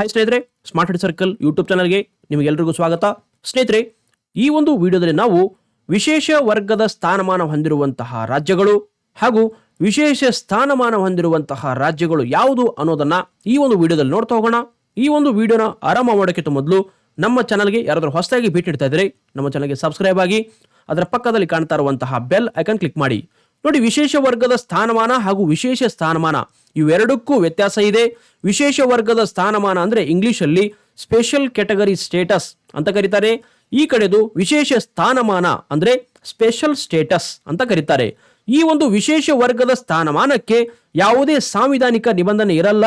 Hi ಸ್ನೇಹಿತರೆ smart head circle YouTube ಚಾನಲ್ಗೆ ನಿಮಗೆಲ್ಲರಿಗೂ ಸ್ವಾಗತ. ಸ್ನೇಹಿತರೆ, ಈ ಒಂದು ವಿಡಿಯೋದಲ್ಲಿ ನಾವು ವಿಶೇಷ ವರ್ಗದ ಸ್ಥಾನಮಾನ ಹೊಂದಿರುವಂತಹ ರಾಜ್ಯಗಳು ಹಾಗೂ ವಿಶೇಷ ಸ್ಥಾನಮಾನ ಹೊಂದಿರುವಂತಹ ರಾಜ್ಯಗಳು ಯಾವುದು ಅನ್ನೋದನ್ನ ಈ ಒಂದು ವಿಡಿಯೋದಲ್ಲಿ ನೋಡ್ತಾ ಹೋಗೋಣ. ಈ ಒಂದು ವಿಡಿಯೋನ ಆರಂಭ ಮಾಡೋಕ್ಕಿಂತ ಮೊದಲು ನಮ್ಮ ಚಾನಲ್ಗೆ ಯಾರಾದರೂ ಹೊಸದಾಗಿ ಭೇಟಿ ಇಡ್ತಾ ಇದ್ದರೆ ನಮ್ಮ ಚಾನಲ್ಗೆ ಸಬ್ಸ್ಕ್ರೈಬ್ ಆಗಿ, ಅದರ ಪಕ್ಕದಲ್ಲಿ ಕಾಣ್ತಾ ಇರುವಂತಹ ಬೆಲ್ ಐಕನ್ ಕ್ಲಿಕ್ ಮಾಡಿ. ನೋಡಿ, ವಿಶೇಷ ವರ್ಗದ ಸ್ಥಾನಮಾನ ಹಾಗೂ ವಿಶೇಷ ಸ್ಥಾನಮಾನ, ಇವೆರಡಕ್ಕೂ ವ್ಯತ್ಯಾಸ ಇದೆ. ವಿಶೇಷ ವರ್ಗದ ಸ್ಥಾನಮಾನ ಅಂದರೆ ಇಂಗ್ಲಿಷಲ್ಲಿ ಸ್ಪೆಷಲ್ ಕ್ಯಾಟಗರಿ ಸ್ಟೇಟಸ್ ಅಂತ ಕರೀತಾರೆ. ಈ ಕಡೆದು ವಿಶೇಷ ಸ್ಥಾನಮಾನ ಅಂದರೆ ಸ್ಪೆಷಲ್ ಸ್ಟೇಟಸ್ ಅಂತ ಕರೀತಾರೆ. ಈ ಒಂದು ವಿಶೇಷ ವರ್ಗದ ಸ್ಥಾನಮಾನಕ್ಕೆ ಯಾವುದೇ ಸಾಂವಿಧಾನಿಕ ನಿಬಂಧನೆ ಇರಲ್ಲ.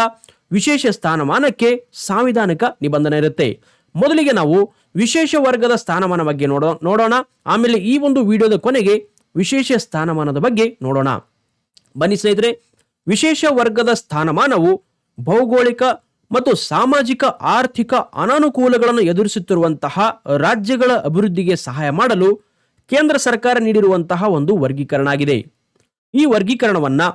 ವಿಶೇಷ ಸ್ಥಾನಮಾನಕ್ಕೆ ಸಾಂವಿಧಾನಿಕ ನಿಬಂಧನೆ ಇರುತ್ತೆ. ಮೊದಲಿಗೆ ನಾವು ವಿಶೇಷ ವರ್ಗದ ಸ್ಥಾನಮಾನ ಬಗ್ಗೆ ನೋಡೋ, ನೋಡೋಣ. ಆಮೇಲೆ ಈ ಒಂದು ವಿಡಿಯೋದ ಕೊನೆಗೆ ವಿಶೇಷ ಸ್ಥಾನಮಾನದ ಬಗ್ಗೆ ನೋಡೋಣ. ಬನ್ನಿ ಸ್ನೇಹಿತರೆ, ವಿಶೇಷ ವರ್ಗದ ಸ್ಥಾನಮಾನವು ಭೌಗೋಳಿಕ ಮತ್ತು ಸಾಮಾಜಿಕ ಆರ್ಥಿಕ ಅನಾನುಕೂಲಗಳನ್ನು ಎದುರಿಸುತ್ತಿರುವಂತಹ ರಾಜ್ಯಗಳ ಅಭಿವೃದ್ಧಿಗೆ ಸಹಾಯ ಮಾಡಲು ಕೇಂದ್ರ ಸರ್ಕಾರ ನೀಡಿರುವಂತಹ ಒಂದು ವರ್ಗೀಕರಣ ಆಗಿದೆ ಈ ವರ್ಗೀಕರಣವನ್ನು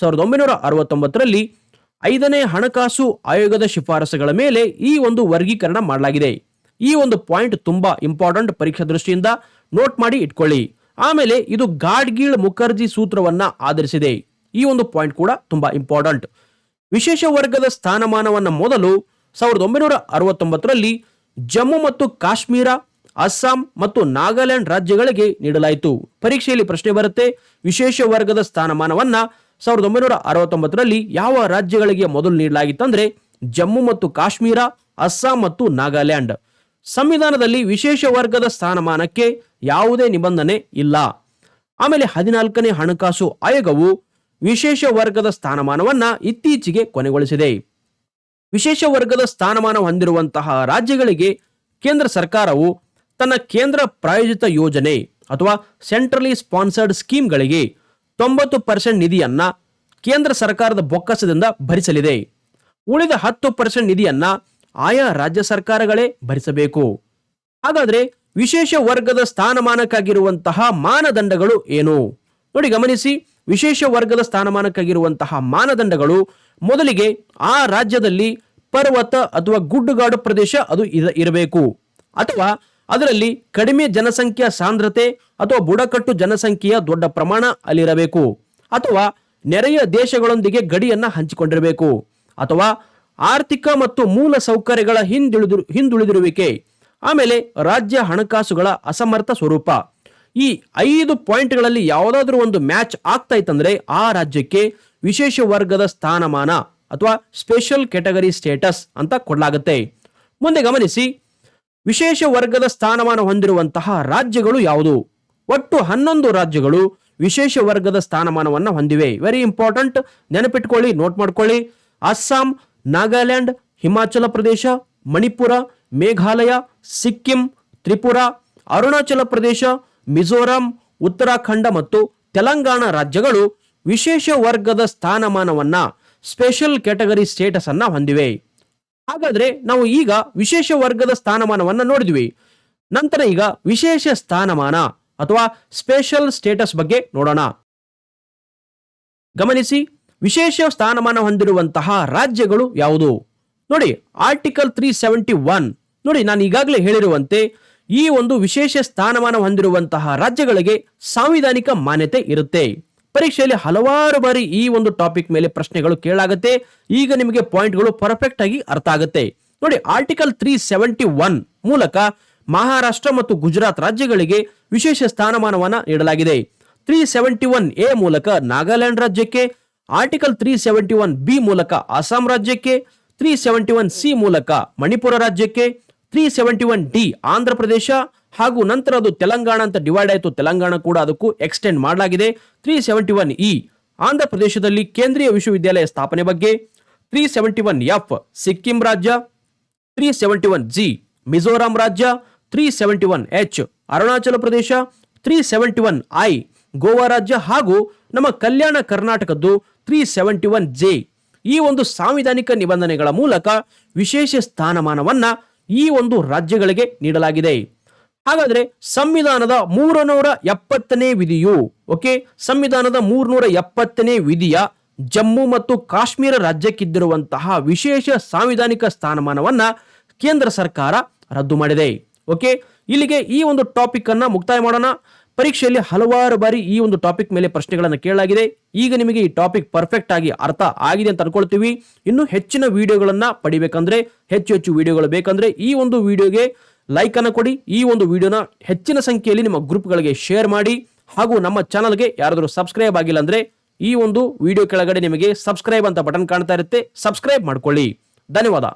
ಸಾವಿರದ ಒಂಬೈನೂರ ಅರವತ್ತೊಂಬತ್ತರಲ್ಲಿ ಐದನೇ ಹಣಕಾಸು ಆಯೋಗದ ಶಿಫಾರಸುಗಳ ಮೇಲೆ ಈ ಒಂದು ವರ್ಗೀಕರಣ ಮಾಡಲಾಗಿದೆ. ಈ ಒಂದು ಪಾಯಿಂಟ್ ತುಂಬಾ ಇಂಪಾರ್ಟೆಂಟ್ ಪರೀಕ್ಷಾ ದೃಷ್ಟಿಯಿಂದ ನೋಟ್ ಮಾಡಿ ಇಟ್ಕೊಳ್ಳಿ. ಆಮೇಲೆ ಇದು ಗಾಡ್ಗೀಳ್ ಮುಖರ್ಜಿ ಸೂತ್ರವನ್ನ ಆಧರಿಸಿದೆ. ಈ ಒಂದು ಪಾಯಿಂಟ್ ಕೂಡ ತುಂಬಾ ಇಂಪಾರ್ಟೆಂಟ್ ವಿಶೇಷ ವರ್ಗದ ಸ್ಥಾನಮಾನವನ್ನ ಮೊದಲು ಸಾವಿರದ ಒಂಬೈನೂರ ಅರವತ್ತೊಂಬತ್ತರಲ್ಲಿ ಜಮ್ಮು ಮತ್ತು ಕಾಶ್ಮೀರ, ಅಸ್ಸಾಂ ಮತ್ತು ನಾಗಾಲ್ಯಾಂಡ್ ರಾಜ್ಯಗಳಿಗೆ ನೀಡಲಾಯಿತು. ಪರೀಕ್ಷೆಯಲ್ಲಿ ಪ್ರಶ್ನೆ ಬರುತ್ತೆ, ವಿಶೇಷ ವರ್ಗದ ಸ್ಥಾನಮಾನವನ್ನ ಸಾವಿರದ ಒಂಬೈನೂರ ಅರವತ್ತೊಂಬತ್ತರಲ್ಲಿ ಯಾವ ರಾಜ್ಯಗಳಿಗೆ ಮೊದಲು ನೀಡಲಾಗಿತ್ತಂದ್ರೆ ಜಮ್ಮು ಮತ್ತು ಕಾಶ್ಮೀರ, ಅಸ್ಸಾಂ ಮತ್ತು ನಾಗಾಲ್ಯಾಂಡ್. ಸಂವಿಧಾನದಲ್ಲಿ ವಿಶೇಷ ವರ್ಗದ ಸ್ಥಾನಮಾನಕ್ಕೆ ಯಾವುದೇ ನಿಬಂಧನೆ ಇಲ್ಲ. ಆಮೇಲೆ ಹದಿನಾಲ್ಕನೇ ಹಣಕಾಸು ಆಯೋಗವು ವಿಶೇಷ ವರ್ಗದ ಸ್ಥಾನಮಾನವನ್ನ ಇತ್ತೀಚೆಗೆ ಕೊನೆಗೊಳಿಸಿದೆ. ವಿಶೇಷ ವರ್ಗದ ಸ್ಥಾನಮಾನ ಹೊಂದಿರುವಂತಹ ರಾಜ್ಯಗಳಿಗೆ ಕೇಂದ್ರ ಸರ್ಕಾರವು ತನ್ನ ಕೇಂದ್ರ ಪ್ರಾಯೋಜಿತ ಯೋಜನೆ ಅಥವಾ ಸೆಂಟ್ರಲಿ ಸ್ಪಾನ್ಸರ್ಡ್ ಸ್ಕೀಮ್ಗಳಿಗೆ ತೊಂಬತ್ತು ಪರ್ಸೆಂಟ್ ನಿಧಿಯನ್ನ ಕೇಂದ್ರ ಸರ್ಕಾರದ ಬೊಕ್ಕಸದಿಂದ ಭರಿಸಲಿದೆ. ಉಳಿದ ಹತ್ತು ಪರ್ಸೆಂಟ್ ನಿಧಿಯನ್ನ ಆಯಾ ರಾಜ್ಯ ಸರ್ಕಾರಗಳೇ ಭರಿಸಬೇಕು. ಹಾಗಾದ್ರೆ ವಿಶೇಷ ವರ್ಗದ ಸ್ಥಾನಮಾನಕ್ಕಾಗಿರುವಂತಹ ಮಾನದಂಡಗಳು ಏನು? ನೋಡಿ, ಗಮನಿಸಿ. ವಿಶೇಷ ವರ್ಗದ ಸ್ಥಾನಮಾನಕ್ಕಾಗಿರುವಂತಹ ಮಾನದಂಡಗಳು ಮೊದಲಿಗೆ ಆ ರಾಜ್ಯದಲ್ಲಿ ಪರ್ವತ ಅಥವಾ ಗುಡ್ಡುಗಾಡು ಪ್ರದೇಶ ಅದು ಇರ- ಇರಬೇಕು. ಅಥವಾ ಅದರಲ್ಲಿ ಕಡಿಮೆ ಜನಸಂಖ್ಯಾ ಸಾಂದ್ರತೆ ಅಥವಾ ಬುಡಕಟ್ಟು ಜನಸಂಖ್ಯೆಯ ದೊಡ್ಡ ಪ್ರಮಾಣ ಅಲ್ಲಿರಬೇಕು. ಅಥವಾ ನೆರೆಯ ದೇಶಗಳೊಂದಿಗೆ ಗಡಿಯನ್ನ ಹಂಚಿಕೊಂಡಿರಬೇಕು. ಅಥವಾ ಆರ್ಥಿಕ ಮತ್ತು ಮೂಲ ಸೌಕರ್ಯಗಳ ಹಿಂದುಳಿದಿರು, ಹಿಂದುಳಿದಿರುವಿಕೆ. ಆಮೇಲೆ ರಾಜ್ಯ ಹಣಕಾಸುಗಳ ಅಸಮರ್ಥ ಸ್ವರೂಪ. ಈ ಐದು ಪಾಯಿಂಟ್ಗಳಲ್ಲಿ ಯಾವುದಾದ್ರೂ ಒಂದು ಮ್ಯಾಚ್ ಆಗ್ತಾ ಇತ್ತಂದ್ರೆ ಆ ರಾಜ್ಯಕ್ಕೆ ವಿಶೇಷ ವರ್ಗದ ಸ್ಥಾನಮಾನ ಅಥವಾ ಸ್ಪೆಷಲ್ ಕ್ಯಾಟಗರಿ ಸ್ಟೇಟಸ್ ಅಂತ ಕೊಡಲಾಗುತ್ತೆ. ಮುಂದೆ ಗಮನಿಸಿ, ವಿಶೇಷ ವರ್ಗದ ಸ್ಥಾನಮಾನ ಹೊಂದಿರುವಂತಹ ರಾಜ್ಯಗಳು ಯಾವುದು? ಒಟ್ಟು ಹನ್ನೊಂದು ರಾಜ್ಯಗಳು ವಿಶೇಷ ವರ್ಗದ ಸ್ಥಾನಮಾನವನ್ನು ಹೊಂದಿವೆ. ವೆರಿ ಇಂಪಾರ್ಟೆಂಟ್ ನೆನಪಿಟ್ಕೊಳ್ಳಿ ನೋಟ್ ಮಾಡ್ಕೊಳ್ಳಿ. ಅಸ್ಸಾಂ, ನಾಗಾಲ್ಯಾಂಡ್, ಹಿಮಾಚಲ ಪ್ರದೇಶ, ಮಣಿಪುರ ಮೇಘಾಲಯ, ಸಿಕ್ಕಿಂ, ತ್ರಿಪುರ, ಅರುಣಾಚಲ ಪ್ರದೇಶ, ಮಿಜೋರಾಂ, ಉತ್ತರಾಖಂಡ ಮತ್ತು ತೆಲಂಗಾಣ ರಾಜ್ಯಗಳು ವಿಶೇಷ ವರ್ಗದ ಸ್ಥಾನಮಾನವನ್ನ ಸ್ಪೆಷಲ್ ಕ್ಯಾಟಗರಿ ಸ್ಟೇಟಸ್ ಅನ್ನ ಹೊಂದಿವೆ. ಹಾಗಾದ್ರೆ ನಾವು ಈಗ ವಿಶೇಷ ವರ್ಗದ ಸ್ಥಾನಮಾನವನ್ನ ನೋಡಿದ್ವಿ. ನಂತರ ಈಗ ವಿಶೇಷ ಸ್ಥಾನಮಾನ ಅಥವಾ ಸ್ಪೆಷಲ್ ಸ್ಟೇಟಸ್ ಬಗ್ಗೆ ನೋಡೋಣ. ಗಮನಿಸಿ, ವಿಶೇಷ ಸ್ಥಾನಮಾನ ಹೊಂದಿರುವಂತಹ ರಾಜ್ಯಗಳು ಯಾವುದು? ನೋಡಿ, ಆರ್ಟಿಕಲ್ ತ್ರೀ ಸೆವೆಂಟಿ ಒನ್ ನೋಡಿ, ನಾನು ಈಗಾಗಲೇ ಹೇಳಿರುವಂತೆ ಈ ಒಂದು ವಿಶೇಷ ಸ್ಥಾನಮಾನ ಹೊಂದಿರುವಂತಹ ರಾಜ್ಯಗಳಿಗೆ ಸಾಂವಿಧಾನಿಕ ಮಾನ್ಯತೆ ಇರುತ್ತೆ. ಪರೀಕ್ಷೆಯಲ್ಲಿ ಹಲವಾರು ಬಾರಿ ಈ ಒಂದು ಟಾಪಿಕ್ ಮೇಲೆ ಪ್ರಶ್ನೆಗಳು ಕೇಳಾಗುತ್ತೆ. ಈಗ ನಿಮಗೆ ಪಾಯಿಂಟ್ಗಳು ಪರ್ಫೆಕ್ಟ್ ಆಗಿ ಅರ್ಥ ಆಗುತ್ತೆ. ನೋಡಿ ಆರ್ಟಿಕಲ್ ತ್ರೀ ಸೆವೆಂಟಿ ಒನ್ ಮೂಲಕ ಮಹಾರಾಷ್ಟ್ರ ಮತ್ತು ಗುಜರಾತ್ ರಾಜ್ಯಗಳಿಗೆ ವಿಶೇಷ ಸ್ಥಾನಮಾನವನ್ನು ನೀಡಲಾಗಿದೆ. ತ್ರೀ ಸೆವೆಂಟಿ ಒನ್ ಎ ಮೂಲಕ ನಾಗಾಲ್ಯಾಂಡ್ ರಾಜ್ಯಕ್ಕೆ article three seventy one B ಮೂಲಕ ಅಸ್ಸಾಂ ರಾಜ್ಯಕ್ಕೆ ತ್ರೀ ಸೆವೆಂಟಿ ಒನ್ ಸಿ ಮೂಲಕ ಮಣಿಪುರ ರಾಜ್ಯಕ್ಕೆ three seventy one D Andhra Pradesh ಹಾಗೂ ನಂತರ ಅದು ತೆಲಂಗಾಣ ಅಂತ ಡಿವೈಡ್ ಆಯಿತು. ತೆಲಂಗಾಣ ಕೂಡ ಅದಕ್ಕೂ ಎಕ್ಸ್ಟೆಂಡ್ ಮಾಡಲಾಗಿದೆ. Three seventy one E Andhra ಪ್ರದೇಶದಲ್ಲಿ ಕೇಂದ್ರೀಯ ವಿಶ್ವವಿದ್ಯಾಲಯ ಸ್ಥಾಪನೆ ಬಗ್ಗೆ. Three seventy one F Sikkim ರಾಜ್ಯ. Three seventy one G Mizoram ರಾಜ್ಯ. Three seventy one H Arunachal Pradesh three seventy one I Goa ರಾಜ್ಯ ಹಾಗೂ ನಮ್ಮ ಕಲ್ಯಾಣ ಕರ್ನಾಟಕದ್ದು ತ್ರೀ ಸೆವೆಂಟಿ ಒನ್ ಜೆ ಈ ಒಂದು ಸಾಂವಿಧಾನಿಕ ನಿಬಂಧನೆಗಳ ಮೂಲಕ ವಿಶೇಷ ಸ್ಥಾನಮಾನವನ್ನ ಈ ಒಂದು ರಾಜ್ಯಗಳಿಗೆ ನೀಡಲಾಗಿದೆ. ಹಾಗಾದ್ರೆ ಸಂವಿಧಾನದ ಮೂರನೂರ ಎಪ್ಪತ್ತನೇ ವಿಧಿಯು, ಓಕೆ, ಸಂವಿಧಾನದ ಮೂರ್ನೂರ ಎಪ್ಪತ್ತನೇ ವಿಧಿಯ ಜಮ್ಮು ಮತ್ತು ಕಾಶ್ಮೀರ ರಾಜ್ಯಕ್ಕಿದ್ದಿರುವಂತಹ ವಿಶೇಷ ಸಾಂವಿಧಾನಿಕ ಸ್ಥಾನಮಾನವನ್ನ ಕೇಂದ್ರ ಸರ್ಕಾರ ರದ್ದು ಮಾಡಿದೆ. ಓಕೆ, ಇಲ್ಲಿಗೆ ಈ ಒಂದು ಟಾಪಿಕ್ ಅನ್ನ ಮುಕ್ತಾಯ ಮಾಡೋಣ. ಪರೀಕ್ಷೆಯಲ್ಲಿ ಹಲವಾರು ಬಾರಿ ಈ ಒಂದು ಟಾಪಿಕ್ ಮೇಲೆ ಪ್ರಶ್ನೆಗಳನ್ನು ಕೇಳಲಾಗಿದೆ. ಈಗ ನಿಮಗೆ ಈ ಟಾಪಿಕ್ ಪರ್ಫೆಕ್ಟ್ ಆಗಿ ಅರ್ಥ ಆಗಿದೆ ಅಂತ ಅನ್ಕೊಳ್ತೀವಿ. ಇನ್ನು ಹೆಚ್ಚಿನ ವಿಡಿಯೋಗಳನ್ನು ಪಡಿಬೇಕಂದ್ರೆ, ಹೆಚ್ಚು ಹೆಚ್ಚು ವಿಡಿಯೋಗಳು ಬೇಕಂದ್ರೆ ಈ ಒಂದು ವಿಡಿಯೋಗೆ ಲೈಕ್ ಅನ್ನು ಕೊಡಿ. ಈ ಒಂದು ವಿಡಿಯೋನ ಹೆಚ್ಚಿನ ಸಂಖ್ಯೆಯಲ್ಲಿ ನಿಮ್ಮ ಗ್ರೂಪ್ಗಳಿಗೆ ಶೇರ್ ಮಾಡಿ. ಹಾಗೂ ನಮ್ಮ ಚಾನಲ್ಗೆ ಯಾರಾದರೂ ಸಬ್ಸ್ಕ್ರೈಬ್ ಆಗಿಲ್ಲ ಅಂದ್ರೆ ಈ ಒಂದು ವಿಡಿಯೋ ಕೆಳಗಡೆ ನಿಮಗೆ ಸಬ್ಸ್ಕ್ರೈಬ್ ಅಂತ ಬಟನ್ ಕಾಣ್ತಾ ಇರುತ್ತೆ. ಸಬ್ಸ್ಕ್ರೈಬ್ ಮಾಡ್ಕೊಳ್ಳಿ. ಧನ್ಯವಾದ.